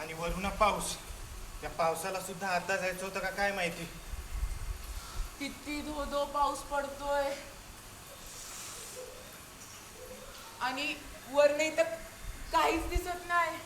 आणि वरून पाऊस. त्या पावसाला सुद्धा आता जायचं होतं का काय माहिती? किती धो धो पाऊस पडतोय. आणि वर नाही तर काहीच दिसत नाही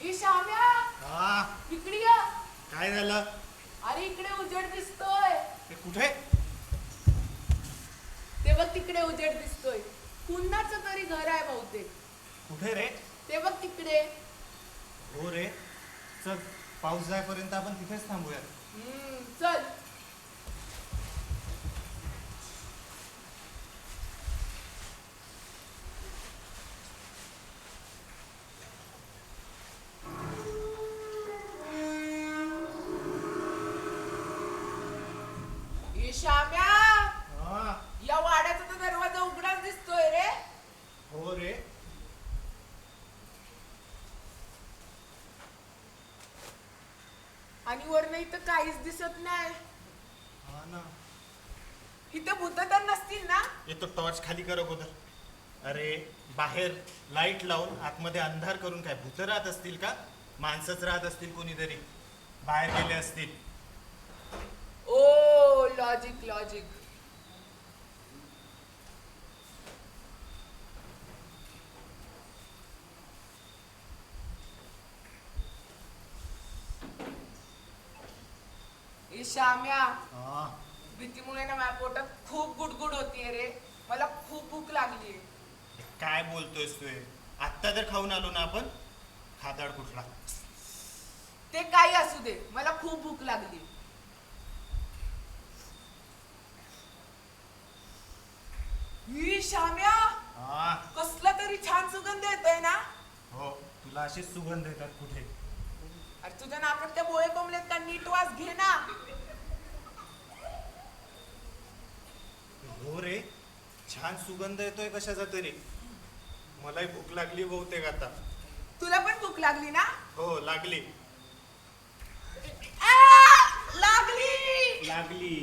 ए श्याम्या हा इकडे या काय झालं अरे इकडे उजेड दिसतोय. ते कुठे? ते बघ तिकडे उजेड दिसतोय. कुणाचं तरी घर आहे बहुतेक. कुठे रे? ते बघ तिकडे. हो रे. चल पाऊस जायपर्यंत आपण तिथेच थांबूया हम्म, चल ए, श्याम्या हा या वाड्याचा तर दरवाजा उघडाच दिसतोय रे हो रे आणि वर नाही तर काहीच दिसत नाही. हा ना. इथं भूत तर नसतील ना? येतो टॉर्च खाली कर अगोदर. अरे बाहेर लाइट लावून आतमध्ये अंधार करून काय भूत राहत असतील का? माणसंच राहत असतील कोणीतरी. बाहेर गेले असतील. ओ लॉजिक लॉजिक श्याम्या हा. भीतीमुळे ना माझ्या पोटात खूप गुडगुड होतीये रे. मला खूप भूक लागलीये. काय बोलतोयस तू हे? आत्ता जर खाऊन आलो ना आपण. खादाड कुठला? ते काही असू दे मला खूप भूक लागली ई श्याम्या! हा. कसला तरी छान सुगंध येतोय ना? हो तुला असेच सुगंध येतात कुठे? अरे तुझ्या नाकात त्या बोळे कोंबलेत का नीट वास घे ना? हो रे छान सुगंध येतोय कशाचा तरी. मलाही भूक लागली बहुतेक आता. तुला पण भूक लागली ना? हो लागली. आ, लागली! लागली.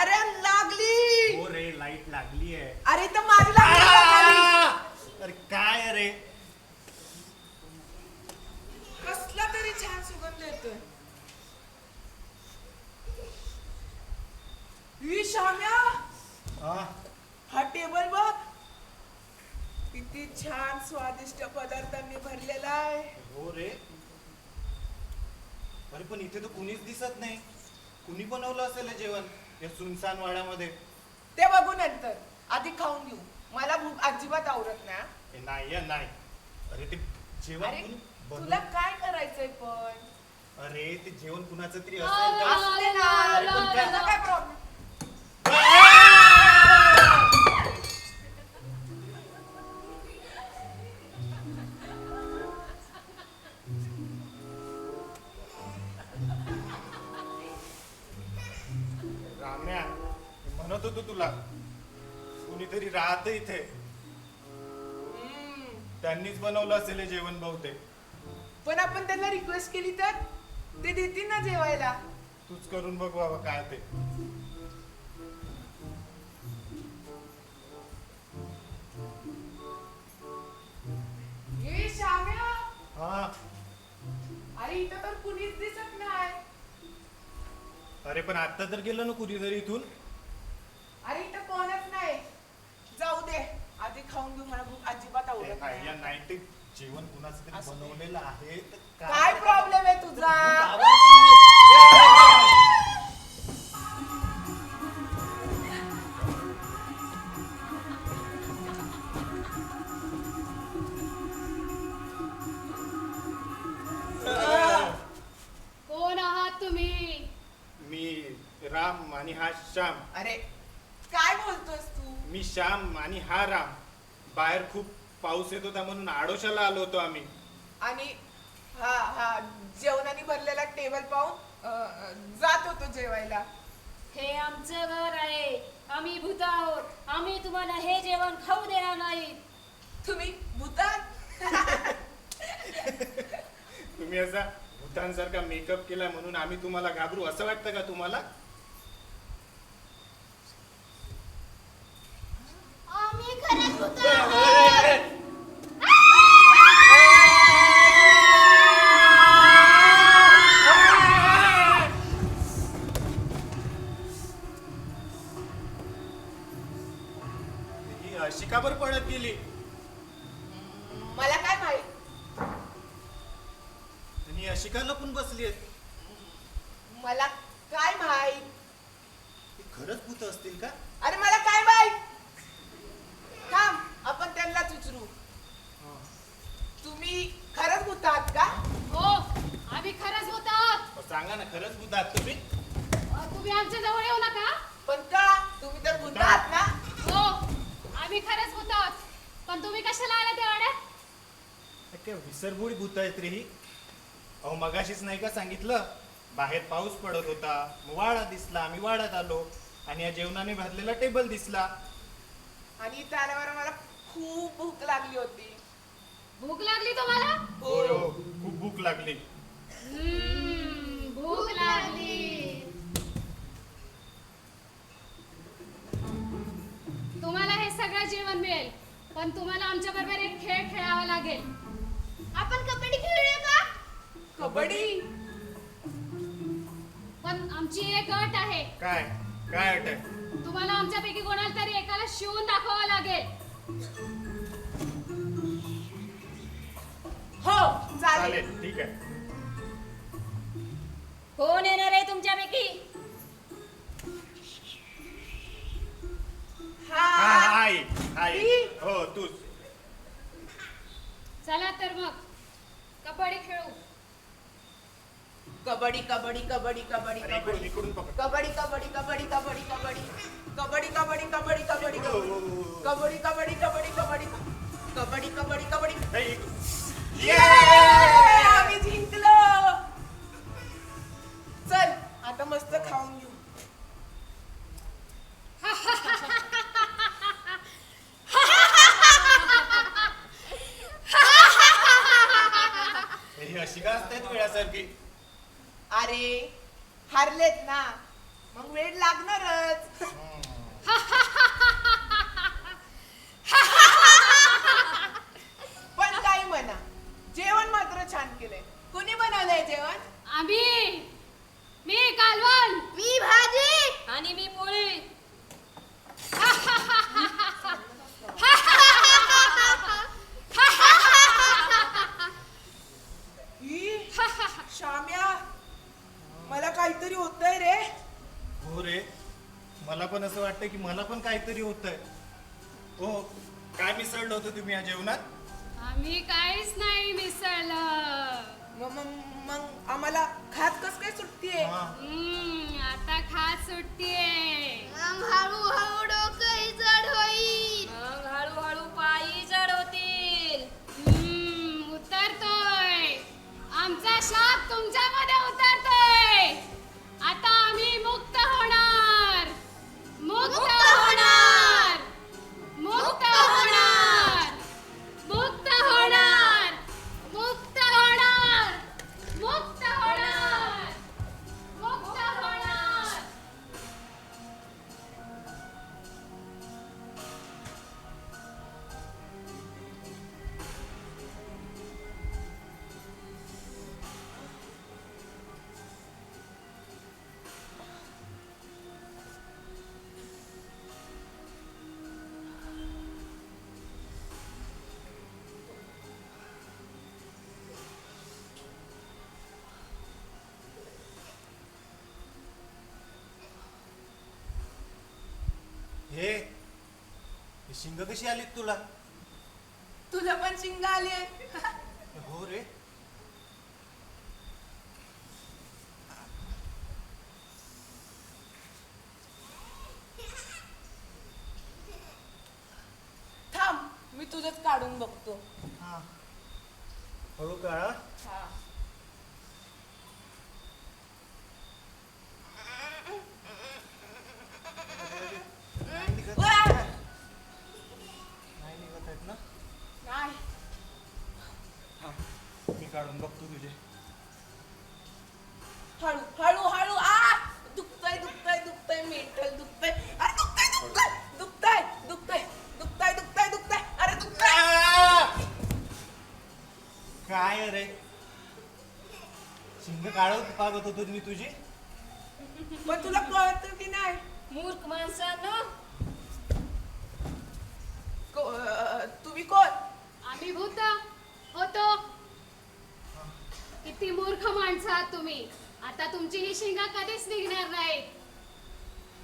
अरे लागली! हो रे लाइट लागली आहे. अरे तर माझी लागली का खाली? अरे काय अरे कसला तरी छान सुगंध येतोय. ई श्याम्या हा? हा टेबल बघ. किती छान स्वादिष्ट पदार्थांनी भरलेला आहे. हो रे. अरे पण इथे तर कुणीच दिसत नाही. कुणी बनवलं असेल हे जेवण? या सुनसान वाड्यामध्ये ते बघू नंतर. आधी खाऊन घेऊ. मला भूक अजिबात आवडत नाही हा. हे नाही या नाही. अरे ते जेवण अरे कुणी तुला काय करायचंय पण? अरे ते जेवण कुणाचं तरी असेल अरे पण काय प्रॉब्लेम म्हणत होतो तुला. कुणीतरी राहत इथे. त्यांनीच बनवलं असेल हे जेवण बहुतेक. पण आपण त्यांना रिक्वेस्ट केली तर ते देतील ना जेवायला? तूच करून बघ बाबा काय ते. हे श्याम्या हा. अरे इथं तर कुणीच दिसत नाही. अरे पण आता तर गेलं ना कुणीतरी इथून? अरे इथं कोणच नाही. जाऊ दे. आधी खाऊन घेऊ मला भूक अजिबात आवडत नाही, या नाही नाही ते जेवण कुणाचं तरी असू दे. बनवलेलं आहे तर काय प्रॉब्लेम आहे तुझा? मी श्याम आणि हा राम. बाहेर खूप पाऊस येत होता म्हणून आडोशाला आलो होतो आम्ही. आणि हा हा जेवणाने भरलेला टेबल पाहून अं, जात होतो जेवायला. हे आमचं घर आहे. आम्ही भूत आहोत आम्ही तुम्हाला हे जेवण खाऊ देणार नाही. तुम्ही भूतात तुम्ही असा भूतांसारखा मेकअप केला म्हणून आम्ही तुम्हाला घाबरू. असं वाटतं का तुम्हाला? खरंच भूत आहात तुम्ही? अ, तुम्ही आमच्या जवळ येऊ नका. पण का? तुम्ही तर भूत आहात ना. हो आम्ही खरंच भूत आहोत पण तुम्ही कशाला आला त्या वाड्यात काय विसरभोळी भूत आहेत रे ही. अहो मगाशीच नाही का सांगितलं? बाहेर पाऊस पडत होता. मग वाडा दिसला आम्ही वाड्यात आलो. आणि या जेवणाने भरलेला टेबल दिसला. आणि इथं आल्यावर मला खूप भूक लागली होती. भूक लागली तुम्हाला? होय हो. खूप भूक लागली. हम्म, भूक लागली तुम्हाला हे सगळं जेवण मिळेल पण तुम्हाला आमच्या बरोबर एक खेळ खेळावा लागेल. आपण कबड्डी खेळूया का? कबड्डी? पण आमची एक अट आहे. काय? काय अट आहे? तुम्हाला आमच्यापैकी कोणाला तरी एकाला शिवून दाखवावं लागेल. हो चालेल. चालेल ठीक आहे. कोण येणार आहे तुमच्यापैकी हा हा हाय हाय? हो तूच चला तर मग कबड्डी खेळू कबड्डी कबड्डी कबड्डी कबड्डी अरे इकडून कबड्डी इकडून पकड कबड्डी कबड्डी कबड्डी कबड्डी कबड्डी कबड्डी कबड्डी कबड्डी कबड्डी हो, हो, हो, हो. कबड्डी कबड्डी कबड्डी कबड्डी कबड्डी मला पण काहीतरी होतंय. हो काय मिसळलं होतं तुम्ही या जेवणात? आम्ही काहीच नाही मिसळलं. मग मग- मग आम्हाला खात कस काय सुटतीये? हा. हम्म, आता खात सुटतीये. मग हळूहळू डोकंही जड होईल. मग हळूहळू पायी चढवतील हम्म, उतरतोय. आमचा शाप तुमच्यामध्ये उतरतोय. आता ¡Vamos शिंग कशी आली तुला? तुला पण शिंग आली हो रे. थांब मी तुझंच काढून बघतो. हा. हळू काळा हा. काय रे शिंग काढत पागत होतो मी तुझी. पण तुला कळत की नाही? मूर्ख माणसांनो. को- अं, तुम्ही कोण? आम्ही भूत होतो. किती मूर्ख माणसं आहात तुम्ही. आता तुमची ही शिंगा कधीच निघणार नाही.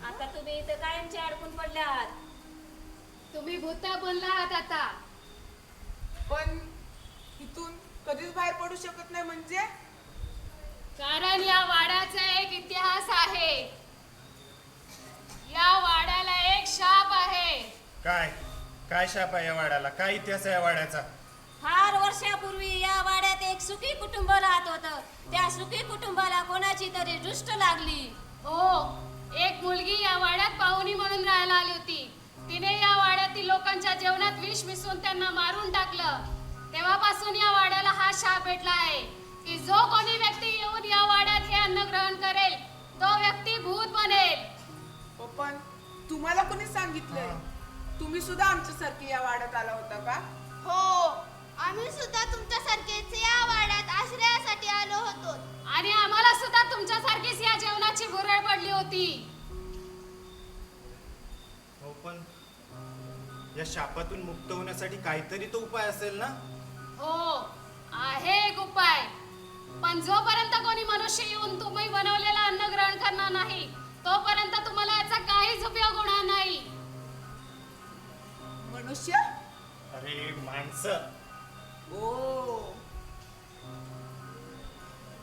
आता तुम्ही इथं कायमचे अडकून पडल्यात तुम्ही भूत बनला आहात आता. पण इथून कधीच बाहेर पडू शकत नाही म्हणजे? कारण या वाड्याचा एक इतिहास आहे. या वाड्याला एक शाप आहे. काय? काय शाप आहे या वाड्याला? काय इतिहास आहे या वाड्याचा? फार वर्षापूर्वी या वाड्यात एक सुखी कुटुंब राहत होतं. त्या सुखी कुटुंबाला कोणाची तरी दृष्ट लागली. हो एक मुलगी या वाड्यात पाहुणी म्हणून राहायला आली होती. तिने या वाड्यातील लोकांच्या जेवणात विष मिसळून त्यांना मारून टाकलं. तेव्हापासून या वाड्याला हा शाप भेटला आहे की जो कोणी व्यक्ती येऊन या वाड्यात हे अन्न ग्रहण करेल तो व्यक्ती भूत बनेल. पण तुम्हाला कोणी सांगितलंय? तुम्ही सुद्धा आमच्यासारखे या वाड्यात आला होता का? हो आम्ही सुद्धा तुमच्यासारखेच या वाड्यात आश्रयासाठी आलो होतो. आणि आम्हाला सुद्धा तुमच्यासारखीच या जेवणाची भुरळ पडली होती. हो पण या शापातून मुक्त होण्यासाठी काहीतरी तो उपाय असेल ना? हो आहे एक उपाय. पण जोपर्यंत कोणी मनुष्य येऊन तुम्ही बनवलेलं अन्न ग्रहण करणार नाही तोपर्यंत तुम्हाला याचा काहीच उपयोग होणार नाही. मनुष्य? अरे माणसं. ओ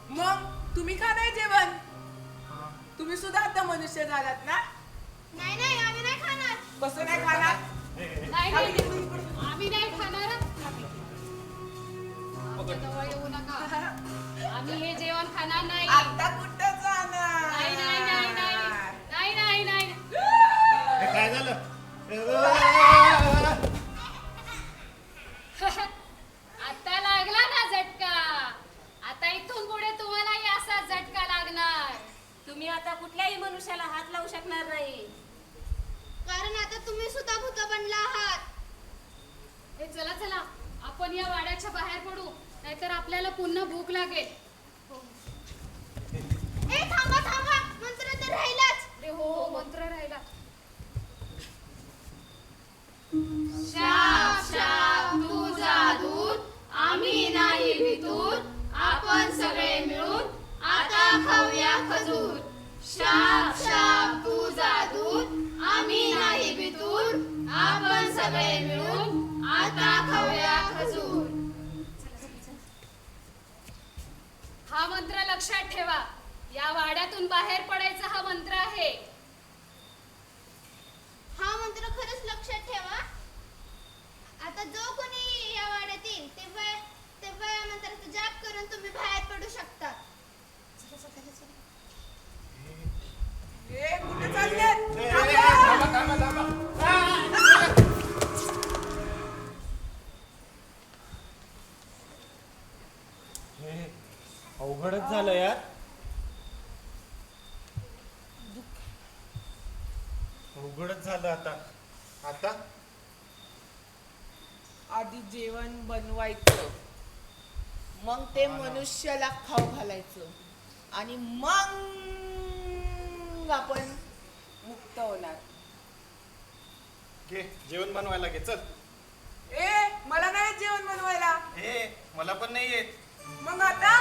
मग तुम्ही का नाही जेवण? तुम्ही सुद्धा आता मनुष्य झालात ना? नाही नाही आम्ही नाही खाणार. कसं नाही खाणार? नाही नाही. आम्ही नाही खाणार. आमच्या जवळ येऊ नका. आम्ही हे जेवण खाणार नाही. आता कुठं जाणार? नाही नाही नाही नाही. नाही नाही नाही. हे काय झालं? आता लागला ना झटका. आता इथून पुढे तुम्हालाही असा झटका लागणार. तुम्ही आता कुठल्याही मनुष्याला हात लावू शकणार नाही. कारण आता तुम्ही सुद्धा भूत बनला आहात. हे चला चला. आपण या वाड्याच्या बाहेर पडू. नाहीतर आपल्याला पुन्हा भूक लागेल. या वाड्यातून बाहेर पडायचा हा मंत्र आहे. हा मंत्र खरंच लक्षात ठेवा. आता जो कोणी या वाड्यात येईल तेव्हा तेव्हा या मंत्राचा जाप करून तुम्ही बाहेर पडू शकता. कुठे अवघडच झालं यार. अवघडच झालं आता. आता? आधी जेवण बनवायचं. मग ते हा. मनुष्याला खाऊ घालायचं. आणि मग आपण मुक्त होणार. घे जेवण बनवायला घे चल. ए मला नाही जेवण बनवायला. ए मला पण नाही येत. मग आता?